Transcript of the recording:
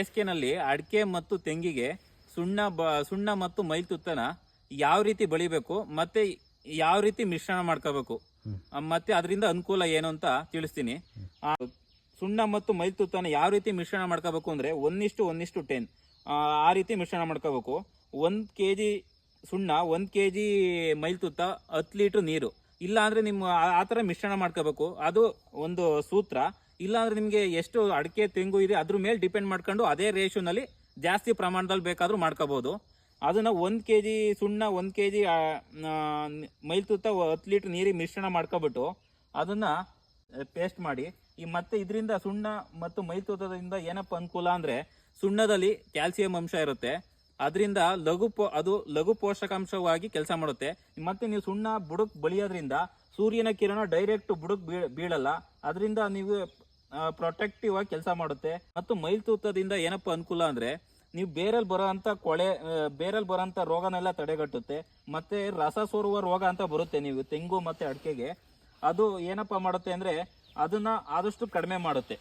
ಬೇಸಿಗೆನಲ್ಲಿ ಅಡಿಕೆ ಮತ್ತು ತೆಂಗಿಗೆ ಸುಣ್ಣ ಬ ಸುಣ್ಣ ಮತ್ತು ಮೈಲ್ತುತ್ತನ ಯಾವ ರೀತಿ ಬೆಳಿಬೇಕು ಮತ್ತೆ ಯಾವ ರೀತಿ ಮಿಶ್ರಣ ಮಾಡ್ಕೋಬೇಕು? ಮತ್ತೆ ಅದರಿಂದ ಅನುಕೂಲ ಏನು ಅಂತ ತಿಳಿಸ್ತೀನಿ. ಸುಣ್ಣ ಮತ್ತು ಮೈಲ್ತುತ್ತನ ಯಾವ ರೀತಿ ಮಿಶ್ರಣ ಮಾಡ್ಕೋಬೇಕು ಅಂದರೆ ಒಂದಿಷ್ಟು ಒಂದಿಷ್ಟು ಟೆನ್ ಆ ರೀತಿ ಮಿಶ್ರಣ ಮಾಡ್ಕೋಬೇಕು. ಒಂದು ಕೆ ಜಿ ಸುಣ್ಣ ಒಂದು ಕೆ ಜಿ ಮೈಲ್ತುತ್ತ ಹತ್ತು ಲೀಟ್ರ್ ನೀರು. ಇಲ್ಲ ಅಂದರೆ ನಿಮ್ಮ ಆ ಥರ ಮಿಶ್ರಣ ಮಾಡ್ಕೋಬೇಕು. ಅದು ಒಂದು ಸೂತ್ರ. ಇಲ್ಲ ಅಂದ್ರೆ ನಿಮಗೆ ಎಷ್ಟು ಅಡಿಕೆ, ತೆಂಗು ಇದೆ, ಅದ್ರ ಮೇಲೆ ಡಿಪೆಂಡ್ ಮಾಡ್ಕೊಂಡು ಅದೇ ರೇಷನಲ್ಲಿ ಜಾಸ್ತಿ ಪ್ರಮಾಣದಲ್ಲಿ ಬೇಕಾದರೂ ಮಾಡ್ಕೋಬೋದು. ಅದನ್ನ ಒಂದು ಕೆ ಜಿ ಸುಣ್ಣ, ಒಂದು ಕೆ ಜಿ ಮೈಲ್ತುತ್ತ ಹತ್ತು ಲೀಟ್ರ್ ನೀರಿಗೆ ಮಿಶ್ರಣ ಮಾಡ್ಕೊಬಿಟ್ಟು ಅದನ್ನ ಪೇಸ್ಟ್ ಮಾಡಿ. ಈ ಮತ್ತೆ ಇದರಿಂದ ಸುಣ್ಣ ಮತ್ತು ಮೈತೂತದಿಂದ ಏನಪ್ಪ ಅನುಕೂಲ ಅಂದ್ರೆ ಸುಣ್ಣದಲ್ಲಿ ಕ್ಯಾಲ್ಸಿಯಂ ಅಂಶ ಇರುತ್ತೆ. ಅದರಿಂದ ಲಘು ಪೋ, ಅದು ಲಘು ಪೋಷಕಾಂಶವಾಗಿ ಕೆಲಸ ಮಾಡುತ್ತೆ. ಮತ್ತೆ ನೀವು ಸುಣ್ಣ ಬುಡಕ್ಕೆ ಬಳಿಯೋದ್ರಿಂದ ಸೂರ್ಯನ ಕಿರಣ ಡೈರೆಕ್ಟ್ ಬುಡಕ್ಕೆ ಬೀಳ್, ಬೀಳಲ್ಲ. ಅದರಿಂದ ನೀವು ಪ್ರೊಟೆಕ್ಟಿವ್ ಆಗಿ ಕೆಲಸ ಮಾಡುತ್ತೆ. ಮತ್ತು ಮೈಲ್ತೂತದಿಂದ ಏನಪ್ಪ ಅನುಕೂಲ ಅಂದ್ರೆ, ನೀವು ಬೇರಲ್ಲಿ ಬರೋಂಥ ಕೊಳೆ ಬೇರೆಲ್ ಬೇರಲ್ಲಿ ಬರೋಂಥ ರೋಗನೆಲ್ಲ ತಡೆಗಟ್ಟುತ್ತೆ. ಮತ್ತೆ ರಸ ಸೋರುವ ರೋಗ ಅಂತ ಬರುತ್ತೆ ನೀವು, ತೆಂಗು ಮತ್ತೆ ಅಡಿಕೆಗೆ. ಅದು ಏನಪ್ಪ ಮಾಡುತ್ತೆ ಅಂದ್ರೆ, ಅದನ್ನ ಆದಷ್ಟು ಕಡಿಮೆ ಮಾಡುತ್ತೆ.